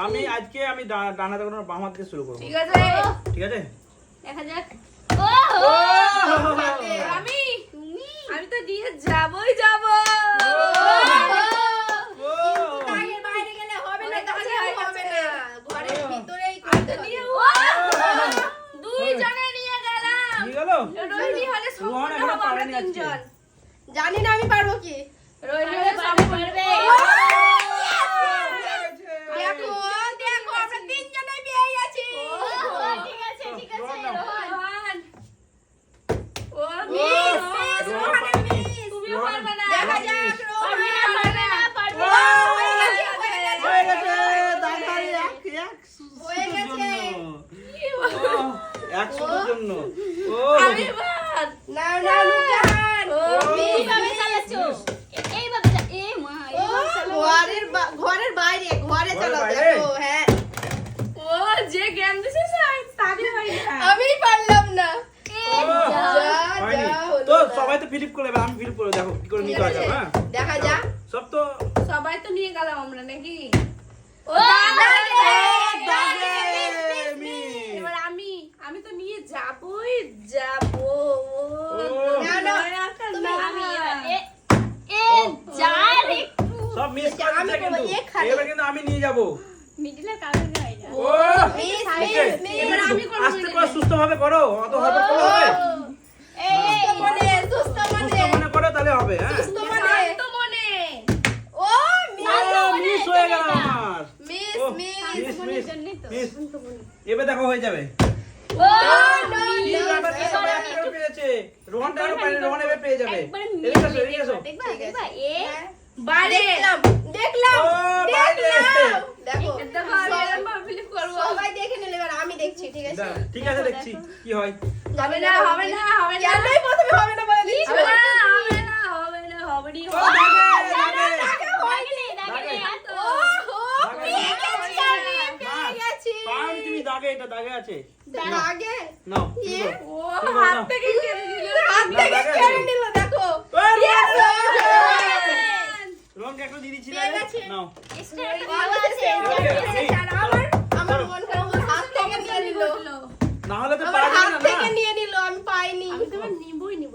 আজকে আমি ডানা থেকে বাম হাত দিয়ে শুরু করব। ঠিক আছে। ঠিক আছে? দেখা যাক। ও! আমি? আমি তো নিয়ে যাবই যাব। ও! বাইরে বাইরে গেলে হবে না অনেক কাছে তাহলে হয়ে হবে গেছে। না ঘরের ও। ভিতরেই আমি করতে তো হবে। নিয়ে দুই জনে নিয়ে গেলাম নিয়ে গেল রোহিণী হলে রোহন সম্পূর্ণ এখনও হব আমরা পারেনি আজকে। তিনজন জানি না আমি পারব কি রোহিণী পারবে, হলে পারবে, সম্পূর্ণ পারবে। দেখো দেখো আমরা তিনজনেই পেয়ে গেছি ঠিক আছে ঠিক আছে রোহন নাও। রোহন ও মিস, ও, মিস, রোহন রোহানের পারেনি। মিস। তুমিও রোহন- পারবে না দেখা রোহন যাক মিস। পারবি না রোহান পারবি না পারবি ও! না হয়ে গেছে, হয়ে গেছে। হয়ে গেছে দাদা এক এক হয়ে গেছে। জন্য। ও এইভাবে এ- মা। ঘরের ঘরের বাইরে ঘরে চালাও দেখো হ্যাঁ। ও যে জ্ঞান দিছে তাকে আমি পারলাম না। যা। যা, যা তো সবাই তো ফিলিপ করে আমি ফিলিপ করে দেখো কি করে নিতে হয় হ্যাঁ? দেখা যাক। সব তো সবাই তো নিয়ে গেলাম আমরা নাকি? ও ও, দাদা, দাগে, মি। এবার আমি আমি তো নিয়ে যাবই যাব ও না, না, দয়া কর তুমি না। আমি এবার এ- এ যা রে। সব মিস আমি করছে বলব, কিন্তু এখানে। এবার কিন্তু আমি নিয়ে যাব মিডিলের কাগজ হয় না ও মিস, ওকে মিস, মিস। এবার আমি করব আস্তে। করে মনে মনে মনে হ্যাঁ মনে মনে হয়ে এবার দেখো হয়ে যাবে রোহন রোহন এবার পেয়ে যাবে বাইরে দেখলাম দেখলাম দেখো সবাই দেখে নিলে এবার আমি দেখছি ঠিক আছে? ঠিক আছে দেখছি কি হয়। হবে না হবে না হবে না। কেনই প্রথমে হবে না বলে দিচ্ছি? হবে না হবে না হবে না হবে না ও, দাগে, দাগে। দাগেলে দাগেলে দাগে। ও হো দাগে। পেয়ে গেছি আমি পেয়ে না, তুমি দাগে এটা দাগে আছে। আগে নাও ও হাত থেকে কেড়ে নিল হাত না, থেকে কেড়ে নিল দেখো। রোহনকে একটা দিয়ে দিচ্ছি। নাও। মন না হলে তো পারবে না থেকে নিয়ে নিল আমি পাইনি। আমি তোমার নিবই নিব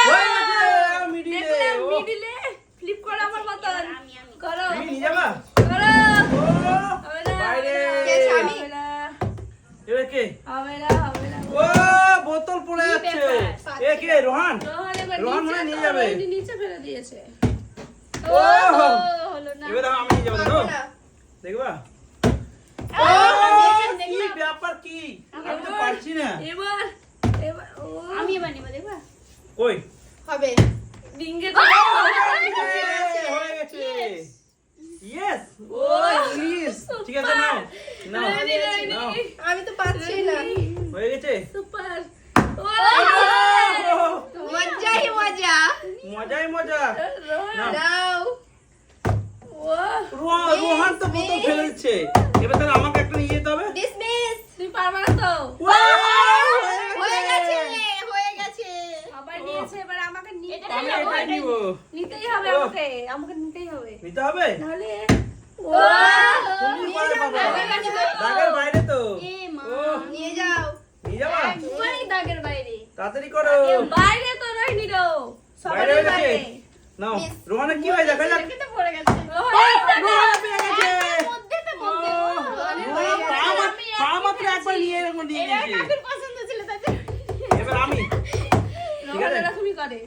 হয়ে গেছে, মিডিলে, মিডিলে ফ্লিপ করো আমার মতন। করো। নিয়ে যাবা? করো। বাইরে। এবার কে? হবে না হবে না। ও বোতল পড়ে যাচ্ছে? এ কে রোহান? রোহন এবার রোহন নিচে নিয়ে যাবে। নিচে ফেলে দিয়েছে। ও ও হলো না। এবার আমি নিয়ে যাব দেখো। দেখবা? ও, কি ব্যাপার কি? আমি তো পারছি না। এবার এবার আমি এবার নিব দেখবা? কই? হবে। ডিঙ্গে হয়ে গেছে। ইয়েস ও ইংলিশ ঠিক আছে নাও নাও। আমি তো পাচ্ছি না। হয়ে গেছে? সুপার। আমাকে আমাকে নিতেই হবে। নিতে হবে? নিয়ে যাও, বাবা। দাগের যাও। বাইরে তো। এ মা ও। নিয়ে যাও। নিয়ে যাবা? একবারই দাগের বাইরে। তাড়াতাড়ি করো। বাইরে তো রহিনি রো বাইরে গেছে? বাইরে। নাও Miss. কি হয় দেখা যাক কিন্তু পড়ে গেছে। রোহন পেয়ে গেছে। মধ্যে তো মধ্যে। পা মাত্র- একবার নিয়ে এরকম দিয়ে এটা পছন্দ ছিল তাই এবার আমি। ঠিক আছে। এরকমই করে।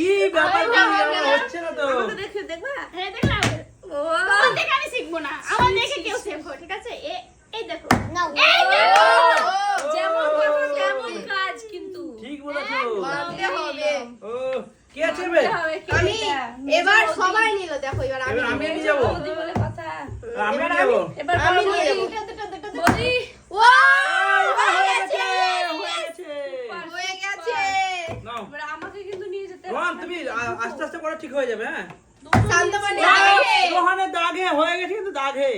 কি ব্যাপার হচ্ছে না তো। দেখে দেখবা? হ্যাঁ দেখলাম। তোমার দেখে আমি শিখব না। আমার দেখে কেউ শেখো ঠিক আছে? এই দেখো। নাও এই দেখো! যেমন কথা তেমন কাজ কিন্তু। ঠিক বলেছ। মানতে হবে। ও কে আছে এবার মানতে হবে কি আমি? এবার সবাই নিল দেখো এবার আমি আমি নিয়ে যাব বৌদি বলে কথা। আমি এবার নিয়ে যাব এবার আমি নিয়ে যাব। ও! হয়ে গেছে হয়ে গেছে। হয়ে গেছে। নাও এবার আমাকে কিন্তু নিয়ে যেতে হবে। রোহান তুমি আস্তে আস্তে করে ঠিক হয়ে যাবে হ্যাঁ? শান্তমণি রোহানের দাগে হয়ে গেছে কিন্তু দাগে।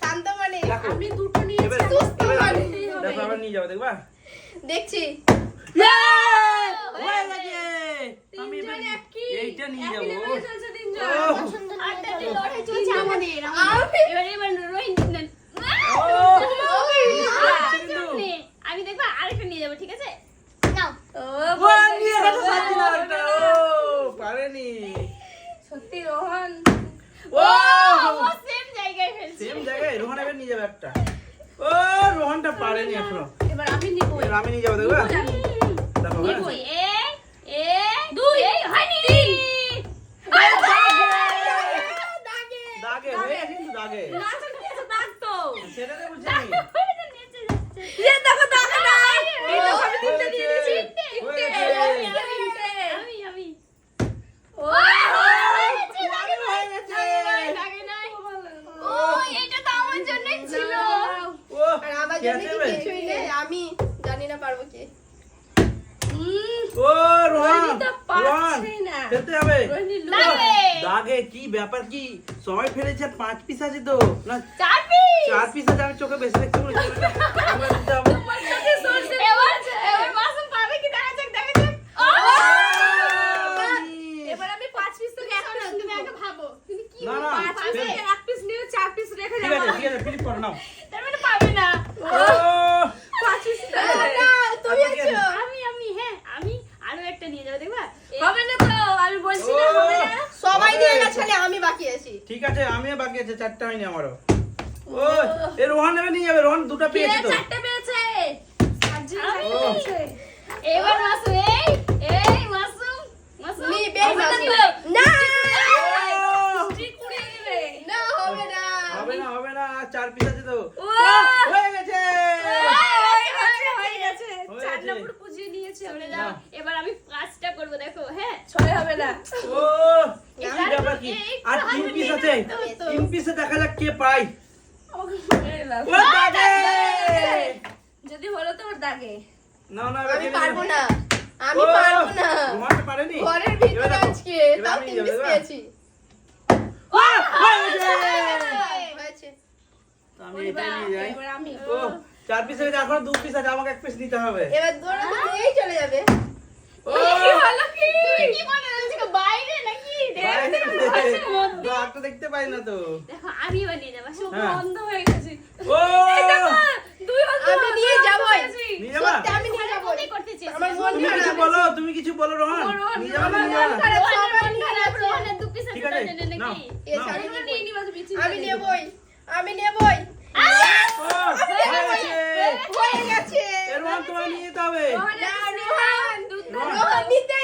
শান্ত মানে আমি দুটো নিয়ে সুস্থ মানে। দেখো আবার নিয়ে যাব দেখবা? দেখছি হয়ে গেছে আমি এবার তিনজন একই এইটা নিয়ে একই যাব level এ চলছে তিনজন। তিনজন ও, আটটা যে লড়াই চলছে আমাদের আমি এবার এবার রোহিত না- ও, আহ, কিন্তু। সামনে। আমি দেখব আরেকটা নিয়ে যাব ঠিক আছে নাও ও ও, নিয়ে গেছে সাথী না ওটা। ও, পারেনি সত্যি রোহন ও ও সেম জায়গায় ফেলছে সেম জায়গায় রোহন এবার নিয়ে যাবে একটা। ও রোহনটা পারেনি এখনও। এবার আমি নিব এবার আমি নিয়ে যাব দেখবে জানি দেখো হ্যাঁ? নিবই এ এ দুই এই হয়নি দাগে হয়ে গেছে কিন্তু দাগে না তো নিয়েছে দাগ তো সেটা তো বুঝছি আমি। ওইটা নিচে যাচ্ছে ইয়ে দেখো দাগ না এই দেখো আমি হয়ে তিনটে দিয়ে গেছে, দিয়েছি হয়ে আমি, গেছে। আমি, আমি, আমি, আমি। ও দাগে হয়ে গেছে। লাগে নাই। ও, এটা তো আমার জন্যই ছিল। ও, আর আমার কে জন্য আছে কি এবার? কিছুই নেই আমি জানি না পারব কি ও রোহন রোহিণী তো রোহন না। খেলতে হবে। দাগে কি ব্যাপার কি? সবাই ফেলেছে আর পাঁচ পিস আছে তো। না চার piece। চার পিস আছে আমি চোখে বেশি না। এবার মাসুম পাবে কি? ঠিক আছে আমিও বাকি আছে চারটা হয়নি আমারও। ও এ রোহন নেবে নিয়ে যাবে রোহন দুটো পেয়েছে তো। চারটে পেয়েছে? এবার মাসুম, এই, এই, মাসুম, মাসুম। নি বেশ না না। ও, ঠিক কুড়িয়ে দিবে। না হবে না। হবে না হবে না চার পিস আছে তো। হয়ে গেছে! হয়ে গেছে হয়ে গেছে। হয়ে চার গেছে। নম্বর পুজিয়ে নিয়েছি আমি। যাও। এবার আমি পাঁচটা করব দেখো হ্যাঁ? ছয় হবে না। ও কি? ব্যাপার আছে তিন পিসে দেখা যাক কে পাই যদি হলো তো ওর দাগে। না না আমি পারব না। আমি পারব না। রোহন পারেনি? ঘরের ভিতরে আজকে তাও তিন পিস পেয়েছি। ও, হয়েছে! আমি এটাই নিয়ে যাই। এবার আমি ও চার পিস আছে এখন দু পিস আছে আমাকে এক পিস দিতে হবে। এবার দৌড়ে তো এই চলে যাবে। ও! কি হলো কি? কি মনে হচ্ছে বাইরে দেখতে পাই না তো। দেখো আমি এবার নিয়ে যাব। হ্যাঁ। বন্ধ হয়ে গেছে। ও! দুই আমি নিয়ে যাবোই। নিয়ে যাবা? আমি নিয়ে যাব করতে চেয়েছি। তুমি কিছু বলো তুমি কিছু বলো রোহন। নিয়ে যাবা ঠিক আছে। আমি নেবই আমি নেবই। ও, হয়ে গেছে। রোহন তোমার নিয়ে যেতে হবে। রোহন রোহন দুধ রোহন। রোহন। নিতে